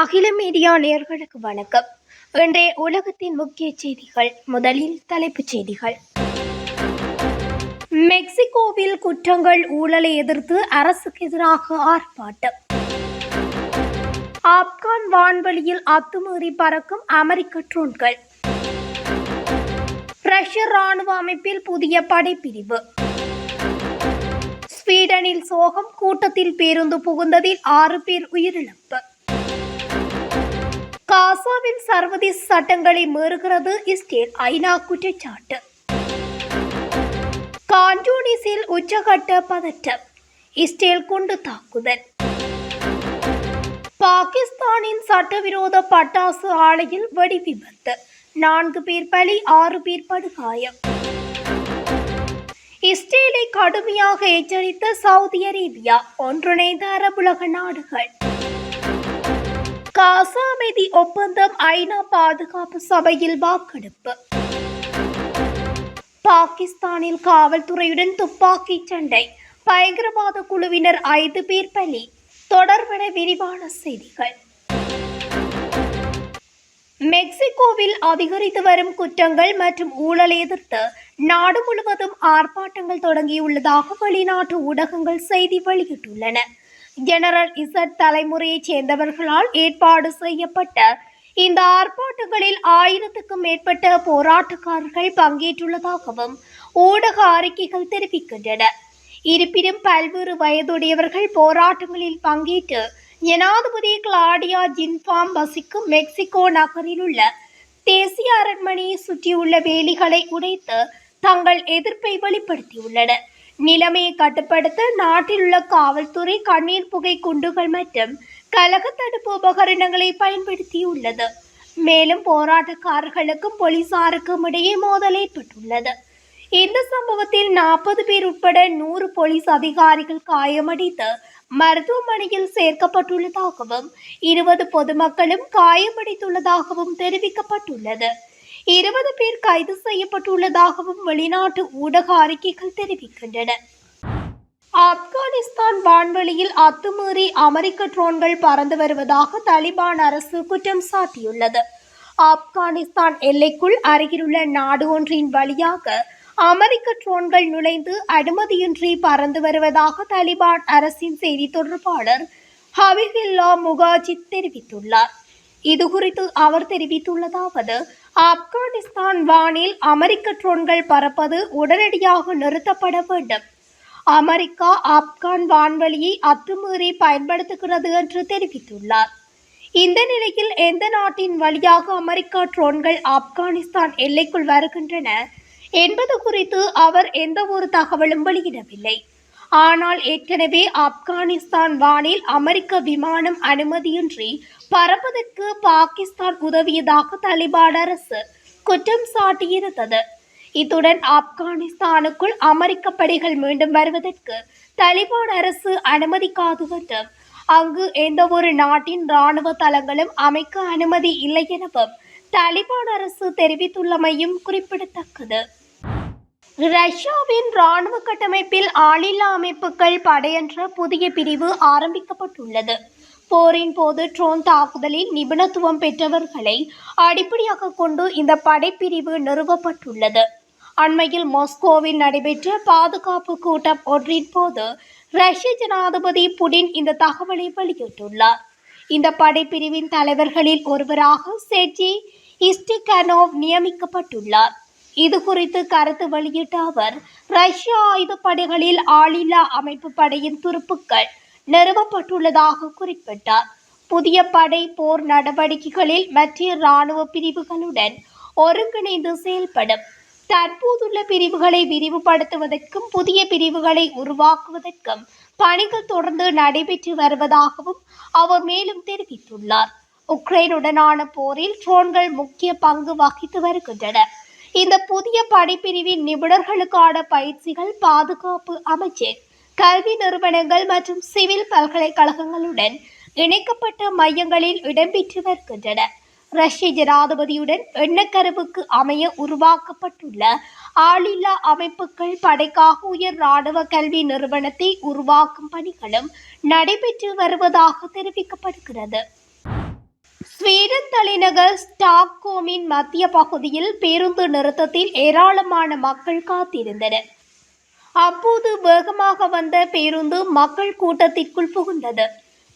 அகில மீடியா நேர்களுக்கு வணக்கம். இன்றைய உலகத்தின் முக்கிய செய்திகள் முதலில் தலைப்புச் செய்திகள். மெக்சிகோவில் குற்றங்கள் ஊழலை எதிர்த்து அரசுக்கு எதிராக ஆர்ப்பாட்டம். ஆப்கான் வான்வெளியில் அத்துமீறி பறக்கும் அமெரிக்க ட்ரோன்கள். ரஷ்ய ராணுவ அமைப்பில் புதிய படைப்பிரிவு. ஸ்வீடனில் சோகம் கூட்டத்தில் பேருந்து புகுந்ததில் ஆறு பேர் உயிரிழப்பு. காசாவில் சர்வதேச சட்டங்களை மீறுகிறது இஸ்ரேல் ஐநா குற்றச்சாட்டு. கான்டூனிஸில் உச்சகட்ட பதற்றம் இஸ்ரேல் குண்டு தாக்குதல். பாகிஸ்தானின் சட்டவிரோத பட்டாசு ஆலையில் வெடி விபத்து நான்கு பேர் பலி ஆறு பேர் படுகாயம். இஸ்ரேலை கடுமையாக எச்சரித்த சவுதி அரேபியா ஒன்றிணைந்த அரபுலக நாடுகள். காசா அமைதி ஒப்பந்தம் ஐநா பாதுகாப்பு சபையில் வாக்கெடுப்பு. பாகிஸ்தானில் காவல்துறையுடன் துப்பாக்கி சண்டை. பயங்கரவாத குழுவினர் ஐந்து பேர் பலி. தொடர்பட விரிவான செய்திகள். மெக்சிகோவில் அதிகரித்து வரும் குற்றங்கள் மற்றும் ஊழலை எதிர்த்து நாடு முழுவதும் ஆர்ப்பாட்டங்கள் தொடங்கியுள்ளதாக வெளிநாட்டு ஊடகங்கள் செய்தி வெளியிட்டுள்ளன. ஜெனரல் இசட் தலைமுறையைச் சேர்ந்தவர்களால் ஏற்பாடு செய்யப்பட்ட இந்த ஆர்ப்பாட்டங்களில் ஆயிரத்துக்கும் மேற்பட்ட போராட்டக்காரர்கள் பங்கேற்றுள்ளதாகவும் ஊடக அறிக்கைகள் தெரிவிக்கின்றன. இருப்பினும் பல்வேறு வயதுடையவர்கள் போராட்டங்களில் பங்கேற்று ஜனாதிபதி கிளாடியா ஜின்பாம் வசிக்கும் மெக்சிகோ நகரில் உள்ள தேசிய அரண்மனையை சுற்றியுள்ள வேலிகளை உடைத்து தங்கள் எதிர்ப்பை வெளிப்படுத்தியுள்ளனர். நிலைமையை கட்டுப்படுத்த நாட்டில் உள்ள காவல்துறை கண்ணீர் புகை குண்டுகள் மற்றும் கலக தடுப்பு உபகரணங்களை பயன்படுத்தியுள்ளது. மேலும் போராட்டக்காரர்களுக்கும் போலீசாருக்கும் இடையே மோதல் ஏற்பட்டுள்ளது. இந்த சம்பவத்தில் நாற்பது பேர் உட்பட நூறு போலீஸ் அதிகாரிகள் காயமடைந்து மருத்துவமனையில் சேர்க்கப்பட்டுள்ளதாகவும் இருபது பொதுமக்களும் காயமடைந்துள்ளதாகவும் தெரிவிக்கப்பட்டுள்ளது. இருபது பேர் கைது செய்யப்பட்டுள்ளதாகவும் வெளிநாட்டு ஊடக அறிக்கைகள் தெரிவிக்கின்றன. ஆப்கானிஸ்தான் வான்வெளியில் அத்துமீறி அமெரிக்க ட்ரோன்கள் பறந்து வருவதாக தலிபான் அரசு குற்றம் சாட்டியுள்ளது. ஆப்கானிஸ்தான் எல்லைக்குள் அருகிலுள்ள நாடு ஒன்றின் வழியாக அமெரிக்க ட்ரோன்கள் நுழைந்து அனுமதியின்றி பறந்து வருவதாக தலிபான் அரசின் செய்தி தொடர்பாளர் ஹபிபுல்லா முகாஜித் தெரிவித்துள்ளார். இது குறித்து அவர் தெரிவித்துள்ளதாவது ஆப்கானிஸ்தான் வானில் அமெரிக்க ட்ரோன்கள் பறப்பது உடனடியாக நிறுத்தப்பட வேண்டும் அமெரிக்கா ஆப்கான் வான்வழியை அத்துமீறி பயன்படுத்துகிறது என்று தெரிவித்துள்ளார். இந்த நிலையில் எந்த நாட்டின் வழியாக அமெரிக்கா ட்ரோன்கள் ஆப்கானிஸ்தான் எல்லைக்குள் வருகின்றன என்பது குறித்து அவர் எந்த ஒரு தகவலும் வெளியிடவில்லை. ஆனால் ஏற்கனவே ஆப்கானிஸ்தான் வானில் அமெரிக்க விமானம் அனுமதியின்றி பறப்பதற்கு பாகிஸ்தான் உதவியதாக தலிபான் அரசு குற்றம் சாட்டியிருந்தது. இத்துடன் ஆப்கானிஸ்தானுக்குள் அமெரிக்க படைகள் மீண்டும் வருவதற்கு தலிபான் அரசு அனுமதிக்காது என்றும் அங்கு எந்த ஒரு நாட்டின் இராணுவ தளங்களும் அமைக்க அனுமதி இல்லை எனவும் தலிபான் அரசு தெரிவித்துள்ளமையும் குறிப்பிடத்தக்கது. ரஷ்யாவின் இராணுவ கட்டமைப்பில் ஆளில்லா அமைப்புகள் படையென்ற புதிய பிரிவு ஆரம்பிக்கப்பட்டுள்ளது. போரின் போது ட்ரோன் தாக்குதலில் நிபுணத்துவம் பெற்றவர்களை அடிப்படையாக கொண்டு இந்த படைப்பிரிவு நிறுவப்பட்டுள்ளது. அண்மையில் மாஸ்கோவில் நடைபெற்ற பாதுகாப்பு கூட்டம் ஒன்றின் போது ரஷ்ய ஜனாதிபதி புடின் இந்த தகவலை வெளியிட்டுள்ளார். இந்த படைப்பிரிவின் தலைவர்களில் ஒருவராக செர்ஜி இஸ்டிகனோவ் நியமிக்கப்பட்டுள்ளார். இது குறித்து கருத்து வெளியிட்ட அவர் ரஷ்ய ஆயுதப்படைகளில் ஆளில்லா அமைப்பு படையின் துருப்புக்கள் நிறுவப்பட்டுள்ளதாக குறிப்பிட்டார். புதிய படை போர் நடவடிக்கைகளில் மற்ற இராணுவ பிரிவுகளுடன் ஒருங்கிணைந்து செயல்படும். தற்போதுள்ள பிரிவுகளை விரிவுபடுத்துவதற்கும் புதிய பிரிவுகளை உருவாக்குவதற்கும் பணிகள் தொடர்ந்து நடைபெற்று வருவதாகவும் அவர் மேலும் தெரிவித்துள்ளார். உக்ரைனுடனான போரில் ட்ரோன்கள் முக்கிய பங்கு வகித்து வருகின்றன. இந்த புதிய படைப்பிரிவின் நிபுணர்களுக்கான பயிற்சிகள் பாதுகாப்பு அமைச்சர் கல்வி நிறுவனங்கள் மற்றும் சிவில் பல்கலைக்கழகங்களுடன் இணைக்கப்பட்ட மையங்களில் இடம்பெற்று வருகின்றன. ரஷ்ய ஜனாதிபதியுடன் எண்ணக்கருவுக்கு அமைய உருவாக்கப்பட்டுள்ள ஆளில்லா அமைப்புகள் படைக்காக உயர் இராணுவ கல்வி நிறுவனத்தை உருவாக்கும் பணிகளும் நடைபெற்று வருவதாக தெரிவிக்கப்படுகிறது. ஸ்வீடன் தலைநகர் ஸ்டாக்ஹோமின் மத்திய பகுதியில் பேருந்து நிறுத்தத்தில் ஏராளமான மக்கள் காத்திருந்தனர். அப்போது வேகமாக வந்த பேருந்து மக்கள் கூட்டத்திற்குள் புகுந்தது.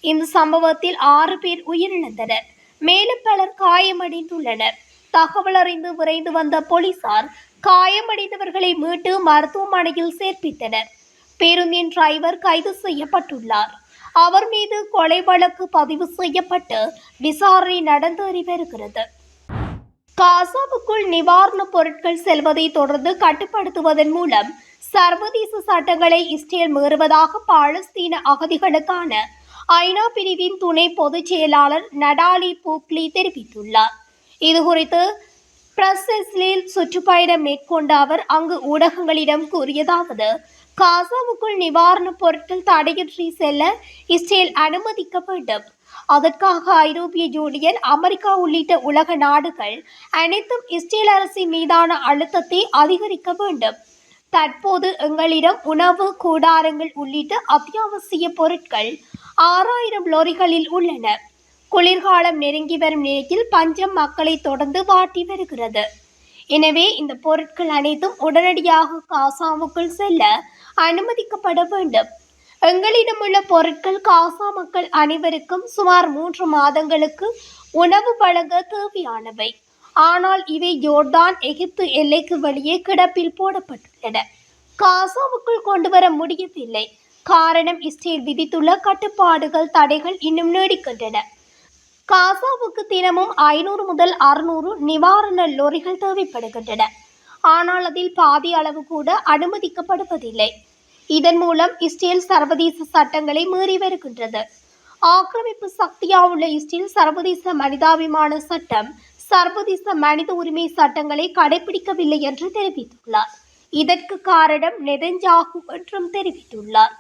இந்த சம்பவத்தில் ஆறு பேர் உயிரிழந்தனர். மேலும் பலர் காயமடைந்துள்ளனர். தகவல் அறிந்து விரைந்து வந்த போலீசார் காயமடைந்தவர்களை மீட்டு மருத்துவமனையில் சேர்ப்பித்தனர். பேருந்தின் டிரைவர் கைது செய்யப்பட்டுள்ளார். அவர் மீது கொலை வழக்கு பதிவு செய்யப்பட்டு விசாரணை நடந்து வருகிறது காசாவுக்குள் நிவாரணப் பொருட்கள் செல்வதை தொடர்ந்து கட்டுப்படுத்துவதன் மூலம் சர்வதேச சட்டங்களை இஸ்ரேல் மீறுவதாக பாலஸ்தீன அகதிகளுக்கான ஐநா பிரிவின் துணை பொதுச் செயலாளர் நடாலி பூக்லி தெரிவித்துள்ளார். இதுகுறித்து பிரசஸ்லில் சுற்றுப்பயணம் மேற்கொண்ட அவர் அங்கு ஊடகங்களிடம் கூறியதாவது காசாவுக்குள் நிவாரணப் பொருட்கள் தடையின்றி செல்ல இஸ்ரேல் அனுமதிக்க வேண்டும் அதற்காக ஐரோப்பிய யூனியன் அமெரிக்கா உள்ளிட்ட உலக நாடுகள் அனைத்தும் இஸ்ரேல் அரசின் மீதான அழுத்தத்தை அதிகரிக்க வேண்டும் தற்போது எங்களிடம் உணவு கூடாரங்கள் உள்ளிட்ட அத்தியாவசிய பொருட்கள் ஆறாயிரம் லோரிகளில் உள்ளன. குளிர்காலம் நெருங்கி வரும் நிலையில் பஞ்சம் மக்களை தொடர்ந்து வாட்டி வருகிறது. எனவே இந்த பொருட்கள் அனைத்தும் உடனடியாக காசாவுக்குள் செல்ல அனுமதிக்கப்பட வேண்டும். எங்களிடம் உள்ள பொருட்கள் காசா மக்கள் அனைவருக்கும் சுமார் மூன்று மாதங்களுக்கு உணவு வழங்க தேவையானவை. ஆனால் இவை ஜோர்டான் எகிப்து எல்லைக்கு வெளியே கிடப்பில் போடப்பட்டுள்ளன. காசாவுக்குள் கொண்டு வர முடியவில்லை. காரணம் இஸ்ரேல் விதித்துள்ள கட்டுப்பாடுகள் தடைகள் இன்னும் நீடிக்கின்றன. காசாவுக்கு தினமும் ஐநூறு முதல் அறுநூறு நிவாரண லொரிகள் தேவைப்படுகின்றன. ஆனால் அதில் பாதி அளவு கூட அனுமதிக்கப்படுவதில்லை. இதன் மூலம் இஸ்ரேல் சர்வதேச சட்டங்களை மீறி வருகின்றது. ஆக்கிரமிப்பு சக்தியாக உள்ள இஸ்ரேல் சர்வதேச மனிதாபிமான சட்டம் சர்வதேச மனித உரிமை சட்டங்களை கடைபிடிக்கவில்லை என்று தெரிவித்துள்ளார். இதற்கு காரணம் நெதஞ்சாகு என்றும் தெரிவித்துள்ளார்.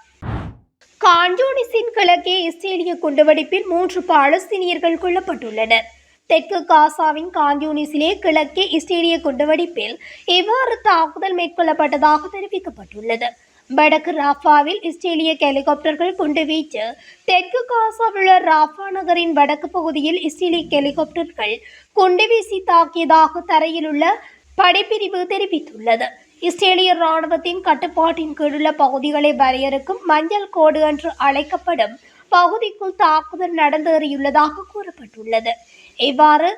காஞ்சோனிஸின் கிழக்கே இஸ்ரேலிய குண்டுவெடிப்பில் மூன்று பாலஸ்தீனியர்கள் கொல்லப்பட்டுள்ளனர். தெற்கு காசாவின் காஞ்சூனிஸிலே கிழக்கே இஸ்ரேலிய குண்டுவெடிப்பில் இவ்வாறு தாக்குதல் மேற்கொள்ளப்பட்டதாக தெரிவிக்கப்பட்டுள்ளது. வடக்கு ராஃபாவில் இஸ்ரேலிய ஹெலிகாப்டர்கள் குண்டு வீச்சு தெற்கு காசாவில் ராஃபா நகரின் வடக்கு பகுதியில் இஸ்ரேலிய ஹெலிகாப்டர்கள் குண்டு வீசி தாக்கியதாக தரையில் உள்ள படைப்பிரிவு தெரிவித்துள்ளது. இஸ்ரேலிய ராணுவத்தின் கட்டுப்பாட்டின் கீழுள்ள பகுதிகளை வரையறுக்கும் மஞ்சள் கோடு என்று அழைக்கப்படும் பகுதிக்குள் தாக்குதல் நடந்தேறியுள்ளதாக கூறப்பட்டுள்ளது. இவ்வாறு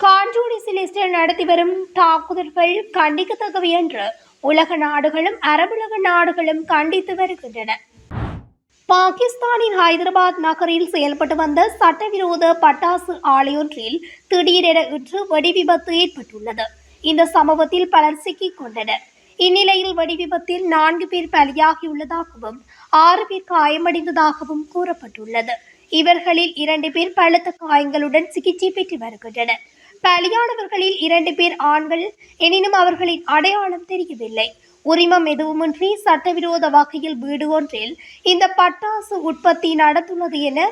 காஞ்சூனிஸில் இஸ்ரேல் நடத்தி வரும் தாக்குதல்கள் கண்டிக்கத்தக்கவை என்று உலக நாடுகளும் அரபுலக நாடுகளும் கண்டித்து வருகின்றன. பாகிஸ்தானின் ஹைதராபாத் நகரில் செயல்பட்டு வந்த சட்டவிரோத பட்டாசு ஆலையொன்றில் திடீரென இன்று வெடி விபத்து ஏற்பட்டுள்ளது. இந்த சம்பவத்தில் பலர் சிக்கிக் கொண்டனர். இந்நிலையில் வடிவிபத்தில் நான்கு பேர் பலியாகியுள்ளதாகவும் ஆறு பேர் காயமடைந்ததாகவும் கூறப்பட்டுள்ளது. இவர்களில் இரண்டு பேர் பலத்த காயங்களுடன் சிகிச்சை பெற்று வருகின்றனர். பலியானவர்களில் இரண்டு பேர் ஆண்கள் எனினும் அவர்களின் அடையாளம் தெரியவில்லை. உரிமம் எதுவுமின்றி சட்டவிரோத வகையில் வீடு ஒன்றில் இந்த பட்டாசு உற்பத்தி நடத்துள்ளது என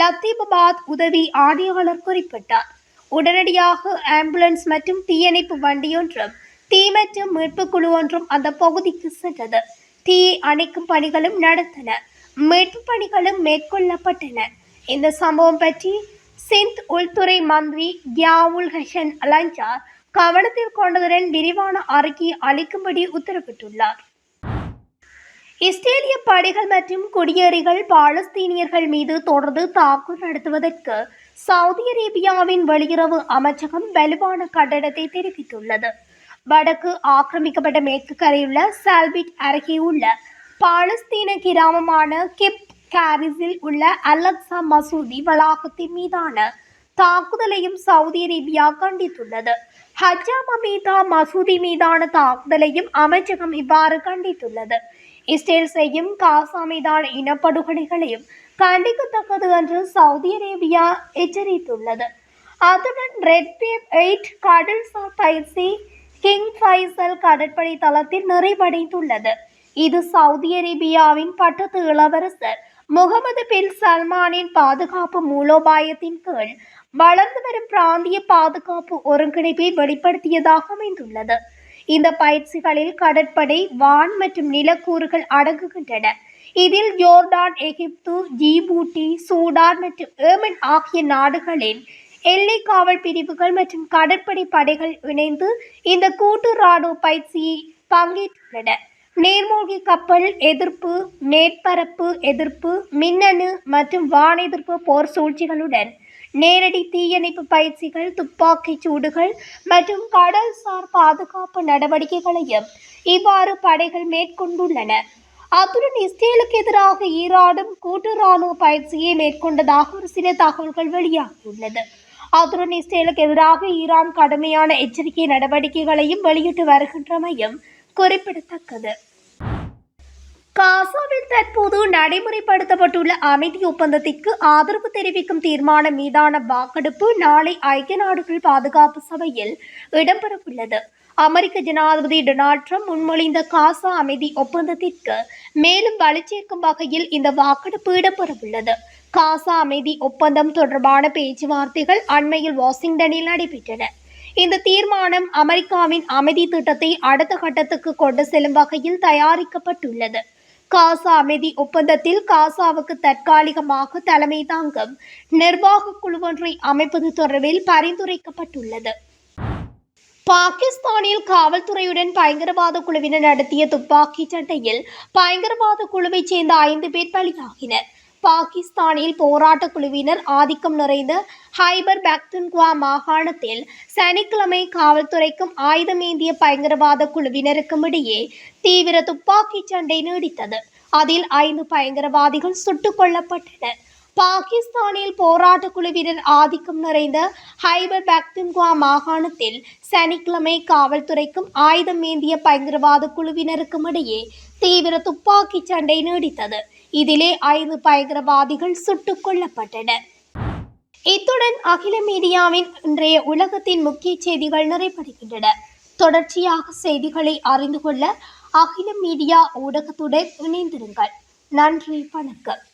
லத்தீபாபாத் உதவி ஆணையாளர் குறிப்பிட்டார். உடனடியாக ஆம்புலன்ஸ் மற்றும் தீயணைப்பு வண்டியொன்றும் தீ மற்றும் மீட்பு குழு ஒன்றும் அந்த பகுதிக்கு சென்றது. தீயை அணைக்கும் பணிகளும் நடந்தன மீட்பு பணிகளும் மேற்கொள்ளப்பட்டன. இந்த சம்பவம் பற்றி சிந்த் உள்துறை மந்திரி கியாவுல் ஹசன் அலஞ்சா கவனத்தில் கொண்டதுடன் விரிவான அறிக்கையை அளிக்கும்படி உத்தரவிட்டுள்ளார். இஸ்ரேலிய படைகள் மற்றும் குடியேறிகள் பாலஸ்தீனியர்கள் மீது தொடர்ந்து தாக்குதல் நடத்துவதற்கு சவுதி அரேபியாவின் வெளியுறவு அமைச்சகம் வலுவான கண்டனத்தை தெரிவித்துள்ளது. வடக்கு ஆக்கிரமிக்கப்பட்ட மேற்கு கரையுள்ள சால்பிட் அருகே உள்ள பாலஸ்தீன கிராமமான கிப் காரிஸில் உள்ள அலக்சா மசூதி வளாகத்தின் மீதான தாக்குதலையும் சவுதி அரேபியா கண்டித்துள்ளது. ஹஜ்ஜாமா மீதா மசூதி மீதான தாக்குதலையும் அமைச்சகம் இவ்வாறு கண்டித்துள்ளது. இஸ்ரேல் செய்யும் காசா மீதான இனப்படுகொலைகளையும் கண்டிக்கத்தக்கது என்று சவுதி அரேபியா எச்சரித்துள்ளது. அத்துடன் ரெட் வேவ் எயிட் கடல்சார் பயிற்சி கிங் ஃபைசல் கடற்படை தளத்தில் நிறைவடைந்துள்ளது. இது சவுதி அரேபியாவின் பட்டத்து இளவரசர் முகமது பின் சல்மானின் பாதுகாப்பு மூலோபாயத்தின் கீழ் வளர்ந்து வரும் பிராந்திய பாதுகாப்பு ஒருங்கிணைப்பை வெளிப்படுத்தியதாக அமைந்துள்ளது. இந்த பயிற்சிகளில் கடற்படை வான் மற்றும் நிலக்கூறுகள் அடங்குகின்றன. இதில் ஜோர்டான் எகிப்து ஜீபூட்டி சூடான் மற்றும் ஏமன் ஆகிய நாடுகளின் எல்லை காவல் பிரிவுகள் மற்றும் கடற்படை படைகள் இணைந்து இந்த கூட்டு ராணுவ பயிற்சியை பங்கேற்றுள்ளன. நீர்மூழ்கி கப்பல் எதிர்ப்பு மேற்பரப்பு எதிர்ப்பு மின்னணு மற்றும் வான் எதிர்ப்பு போர் சூழ்ச்சிகளுடன் நேரடி தீயணைப்பு பயிற்சிகள் துப்பாக்கிச் சூடுகள் மற்றும் கடல்சார் பாதுகாப்பு நடவடிக்கைகளையும் இவ்வாறு படைகள் மேற்கொண்டுள்ளன. அத்துடன் இஸ்ரேலுக்கு எதிராக ஈராடும் கூட்டு ராணுவ பயிற்சியை மேற்கொண்டதாக ஒரு சில தகவல்கள் வெளியாகியுள்ளது. அத்துடன் இஸ்ரேலுக்கு எதிராக ஈரான் கடுமையான எச்சரிக்கை நடவடிக்கைகளையும் வெளியிட்டு வருகின்றமையும் குறிப்பிடத்தக்கது. காசாவில் தற்போது நடைமுறைப்படுத்தப்பட்டுள்ள அமைதி ஒப்பந்தத்திற்கு ஆதரவு தெரிவிக்கும் தீர்மானம் மீதான வாக்கெடுப்பு நாளை ஐக்கிய நாடுகள் பாதுகாப்பு சபையில் இடம்பெறவுள்ளது. அமெரிக்க ஜனாதிபதி டொனால்ட் ட்ரம்ப் முன்மொழிந்த காசா அமைதி ஒப்பந்தத்திற்கு மேலும் வலுச்சேர்க்கும் வகையில் இந்த வாக்கெடுப்பு இடம்பெறவுள்ளது. காசா அமைதி ஒப்பந்தம் தொடர்பான பேச்சுவார்த்தைகள் அண்மையில் வாஷிங்டனில் நடைபெற்றன. இந்த தீர்மானம் அமெரிக்காவின் அமைதி திட்டத்தை அடுத்த கட்டத்துக்கு கொண்டு செல்லும் வகையில் தயாரிக்கப்பட்டுள்ளது. காசா அமைதி ஒப்பந்தத்தில் காசாவுக்கு தற்காலிகமாக தலைமை தாங்கும் நிர்வாக குழு ஒன்றை அமைப்பது தொடர்பில் பரிந்துரைக்கப்பட்டுள்ளது. பாகிஸ்தானில் காவல்துறையுடன் பயங்கரவாத குழுவினர் நடத்திய துப்பாக்கிச் சண்டையில் பயங்கரவாத குழுவைச் சேர்ந்த ஐந்து பேர் பலியாகினர். பாகிஸ்தானில் போராட்ட குழுவினர் ஆதிக்கம் நிறைந்த ஹைபர் பக்துன்குவா மாகாணத்தில் சனிக்கிழமை காவல்துறைக்கும் ஆயுதமேந்திய பயங்கரவாத குழுவினருக்கும் இடையே தீவிர துப்பாக்கிச் சண்டை நீடித்தது. அதில் ஐந்து பயங்கரவாதிகள் சுட்டுக் கொல்லப்பட்டனர். பாகிஸ்தானில் போராட்ட குழுவினர் ஆதிக்கம் நிறைந்த ஹைபர் பக்துன்குவா மாகாணத்தில் சனிக்கிழமை காவல்துறைக்கும் ஆயுதம் ஏந்திய பயங்கரவாத குழுவினருக்கும் இடையே தீவிர துப்பாக்கிச் சண்டை நீடித்தது. இதிலே ஐந்து பயங்கரவாதிகள் சுட்டுக் கொல்லப்பட்டனர். இத்துடன் அகில மீடியாவின் இன்றைய உலகத்தின் முக்கிய செய்திகள் நிறைவடைகின்றன. தொடர்ச்சியாக செய்திகளை அறிந்து கொள்ள அகில மீடியா ஊடகத்துடன் இணைந்திருங்கள். நன்றி வணக்கம்.